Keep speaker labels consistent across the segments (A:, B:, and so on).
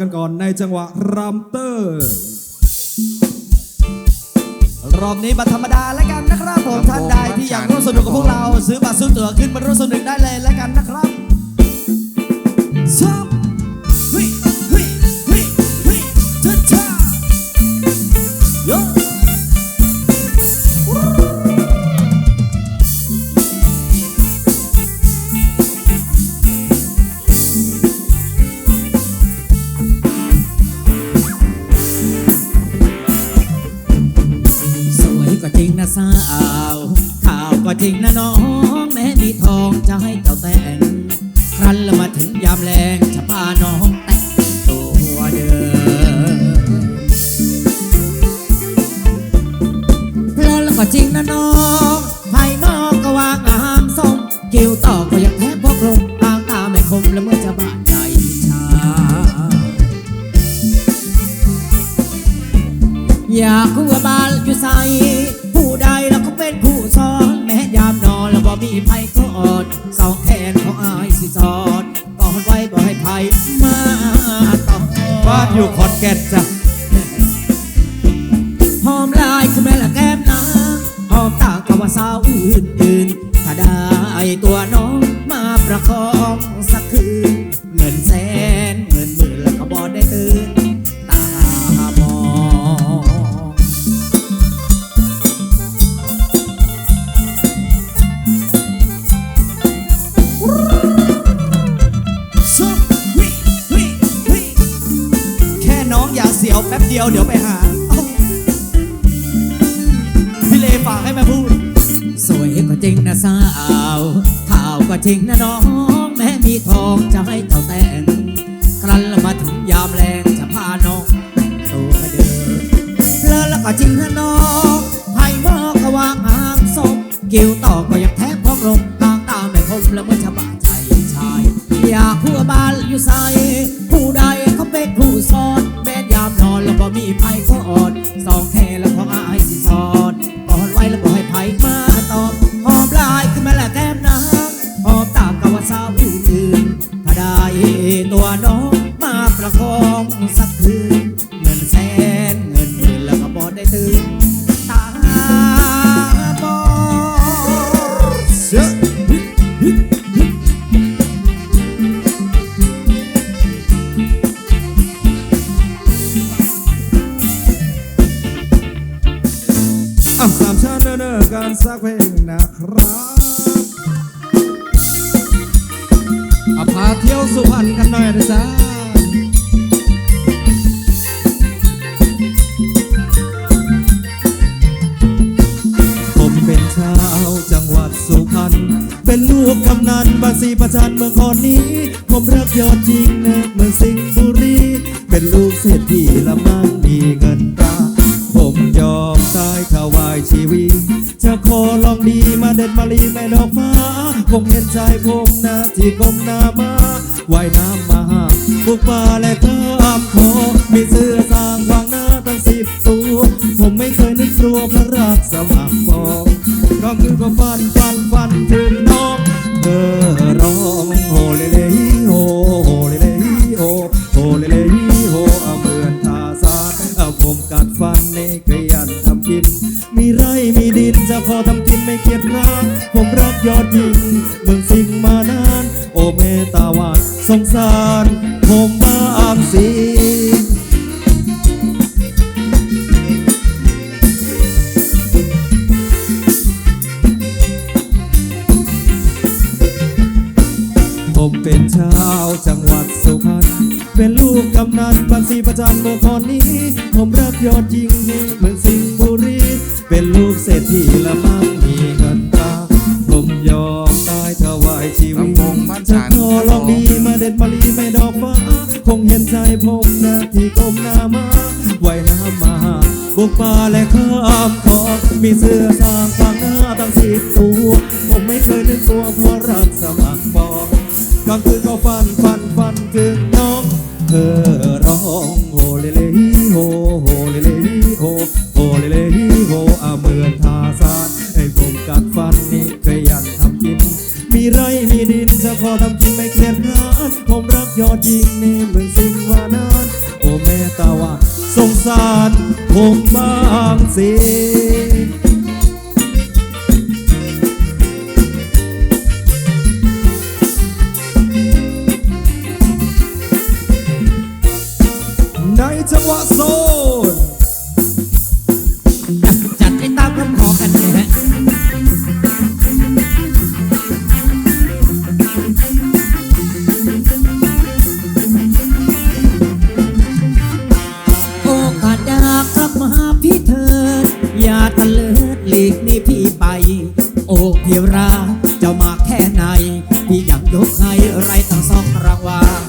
A: กันก่อนในจังหวะรัมเตอร์
B: รอบนี้บัตรธรรมดาแล้วกันนะครับผมท่านใดที่อยากร่วมสนุกกับพวกเรา ซื้อบัตรซื้อตั๋วขึ้นมาร่วมสนุกได้เลยแล้วกันนะครับชอ
C: ริงนะสาวข่าวก็จริงนะน้อง แม้มีทองจะให้เจ้าแต่ง ครั้นแล้วมาถึงยามแรงจะพาน้องแต่งตัวเดิมเพราะแล้วก็จริงนะน้องภายนอกก็ว่างามทรงกิ้วต่อก็ยังแทบพกลงตางตาไม่คมแล้วเมื่อจะบาดใจชา อยากคู่บ้านอยู่ใส อายสิสอดกอดไว้บ่ให้ไผมาต่อ
A: บ้านอยู่ขอนแก่นจ้ะ
C: หอมลายคือแม่ละแก้มนะหอมตากับว่าสาวอื่นอื่นๆถ้าได้ตัวน้องมาประคอง แป๊
B: บเดียวเดี๋ยวไปหา พี่เลฝากให้แม่พูด
C: สวยก็จริงนะสาวข่าวก็จริงนะน้อง แม้มีทองจะให้เจ้าแต่ง ครั้นแล้วมาถึงยามแรงจะพาน้องแต่งตัวเดิมเพลินแล้วก็จริงนะน้องให้มอกก็วางหางศพกิ้วต่อก็ยังแทบพกลงตางตาไม่คมแล้วเมื่อจะบาดใจชาย อยากผัวบ้านอยู่ใส การ
A: ซักเพลงนะครับอะพาเที่ยวสุพรรณกันหน่อยนะจ๊ะผมเป็นชาวจังหวัดสุพรรณเป็นลูกกำนันบางสีประจันเมื่อก่อนนี้ ผมรักยอดจริงนะเมืองสิงห์บุรี เป็นลูกเศรษฐีละมั่งมีเงินตา อมตายถวายชีวิต จะขอลองดีมาเด็ดมาลีแม่ดอกฟ้า คงเห็นใจผมนะที่ก้มหน้ามาว่ายน้ำมาบุกป่าและข้ามโขงมีเสื้อสร้างวางหน้าตั้งสิบตัวผมไม่เคยนึกกลัวพราะรักสมัครฟองก็คือก็ฟันฟันฟันถึง ยันทำกิน มีไร่มีดินจะพอทำกินไม่เกียจคร้านผมรักยอดยิงเมืองสิงมานาน โอเมตาวาดสงสาร ผมบ้างสิผมเป็นชาวจังหวัดสุพรรณ เป็นลูกกำนันปันสีประจันเมือก่อนนี้ ผมรักยอดยิงเมือง เป็นลูกเศรษฐีละมั่งมีเงินตราผมยอมตายถวายชีวิต
D: ลำโพงบ้าน
A: จะ
D: ฉัน
A: ขอลองดีมาเด็ดมาลีไม่ดอกฟ้า คงเห็นใจผมนะที่ก้มหน้ามาไว้น้ำมาบุกป่าและข้ามคลองมีเสื้อสร้างฟังหน้าตั้งสิบตัวผมไม่เคยนึกกลัวเพราะรักสมัครฟองกลางคืนก็ฟันฟันฟันถึงน้อง เธอร้องโฮเลเลโฮโฮเลเลโฮ ยอดยิงใน
C: เมืองสิงวานานโอ้แม่ตาว่าสงสารผมบางสิในจังหวะโซ ตะเลิดลีกนี่พี่ไป โอ้พี่ราเจ้ามาแค่ไหน พี่ยังยกให้ไรตั้งซองรางวัล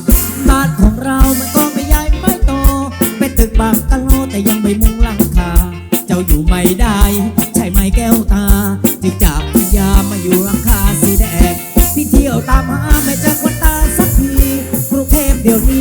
C: บ้านของเรามันก็ไม่ใหญ่ไม่โต เป็นตึกบางกะโลแต่ยังไม่มุงหลังคา เจ้าอยู่ไม่ได้ ใช่ไหมแก้วตาจึงจากพยามาอยู่หลังคาสีแดงพี่เที่ยวตามหาไม่เจอคนตาสักทีกรุงเทพเดี๋ยวนี้